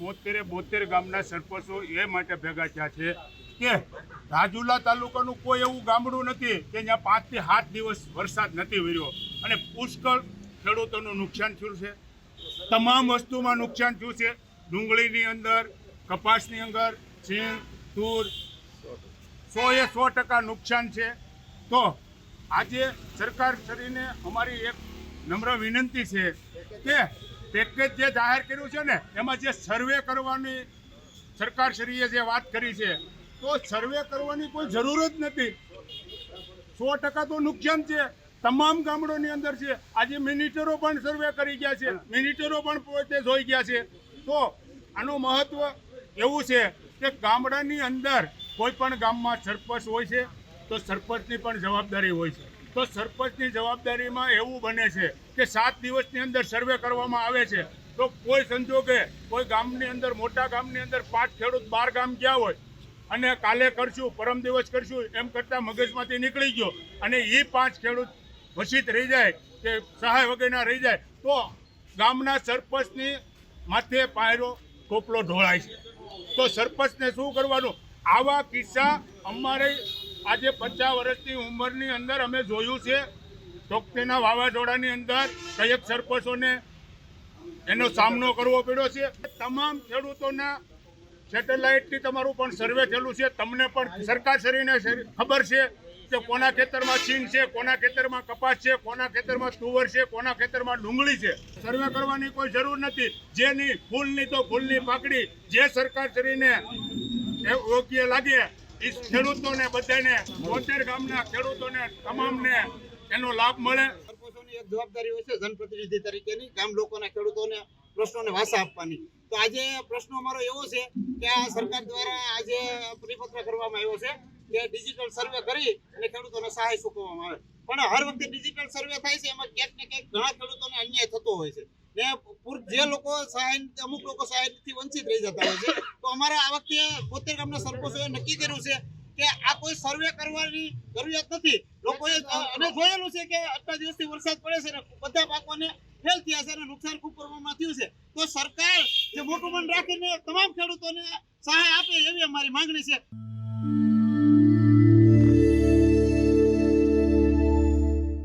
બોતેરે બોતેર ગામના સરપંચો એ માટે ભેગા થયા છે કે રાજુલા તાલુકાનું કોઈ એવું ગામડું નથી કે જ્યાં પાંચથી સાત દિવસ વરસાદ નથી વર્યો અને પુષ્કળ ખેડૂતોનું નુકસાન થયું છે. તમામ વસ્તુમાં નુકસાન થયું છે. ડુંગળીની અંદર, કપાસની અંદર સિંગ તૂર સો એ સો ટકા નુકસાન છે. તો આજે સરકાર શ્રીને અમારી એક નમ્ર વિનંતી છે કે પેકેજ જે જાહેર કર્યું છે ને, એમાં જે સર્વે કરવાની સરકારશ્રીએ જે વાત કરી છે, તો સર્વે કરવાની કોઈ જરૂર જ નથી. સો ટકા તો નુકસાન છે. તમામ ગામડોની અંદર છે. આજે મિનિટરો પણ સર્વે કરી ગયા છે. મિનિટરો પણ પોતે જોઈ ગયા છે. તો આનું મહત્વ એવું છે કે ગામડાની અંદર કોઈ પણ ગામમાં સરપંચ હોય છે, તો સરપંચની પણ જવાબદારી હોય છે. તો સરપંચની જવાબદારીમાં એવું બને છે કે સાત દિવસની અંદર સર્વે કરવામાં આવે છે. તો કોઈ સંજોગે કોઈ ગામની અંદર, મોટા ગામની અંદર પાંચ ખેડૂત બાર ગામ ગયા હોય અને કાલે કરશું, પરમ દિવસ કરશું, એમ કરતાં મગજમાંથી નીકળી ગયો અને એ પાંચ ખેડૂત વસિત રહી જાય કે સહાય વગેરેના રહી જાય, તો ગામના સરપંચની માથે પાયરો ટોપલો ઢોળાય છે. તો સરપંચને શું કરવાનું? આવા કિસ્સા અમારે આજે પચાસ વર્ષની ઉંમરની અંદર અમે જોયું છે ચોકતીના વાવાઝોડાની અંદર કયક સરપંચોને એનો સામનો કરવો પડ્યો છે. તમામ ખેડૂતોના સેટેલાઇટથી તમારું પણ સર્વે થયેલું છે. તમને પણ સરકારશ્રીને શરી- ખબર છે કે કોના ખેતરમાં ચીન છે, કોના ખેતરમાં કપાસ છે, કોના ખેતરમાં તુવર છે, કોના ખેતરમાં ડુંગળી છે. સર્વે કરવાની કોઈ જરૂર નથી. જેની ફૂલની તો ફૂલની પાકડી. જે સરકારશ્રીને યોગ્ય લાગે ખેડૂતોને બધાને, બોતેર ગામના ખેડૂતોને, તમામને એનો લાભ મળે. એક જવાબદારી હોય છે જનપ્રતિનિધિ તરીકેની, ગામ લોકોના ખેડૂતોને પ્રશ્નોને વાસા આપવાની. તો આજે પ્રશ્ન અમારો એવો છે કે આ સરકાર દ્વારા આજે પરિપત્ર કરવામાં આવ્યો છે કે ડિજિટલ સર્વે કરી અને ખેડૂતોને સહાય ચૂકવવામાં આવે. પણ હર વખતે ડિજિટલ સર્વે થાય છે, એમાં ક્યાંક ને ક્યાંક ઘણા ખેડૂતોને અન્યાય થતો હોય છે. ને જે લોકો સહાય અમુક લોકો સહાયથી વંચિત રહી જતા હોય છે. તો અમારે આ વખતે પોતે ગામના સરપંચોએ નક્કી કર્યું છે કે આ કોઈ સર્વે કરવાની જરૂરિયાત નથી. લોકોએ અને જોયેલું છે કે આટલા દિવસથી વરસાદ પડે છે ને બધા પાકોને ફેલ થયા છે અને નુકસાન ખૂબ પ્રમાણમાં થયું છે. તો સરકાર જે મોટું મન રાખીને તમામ ખેડૂતોને સહાય આપે એવી અમારી માંગણી છે.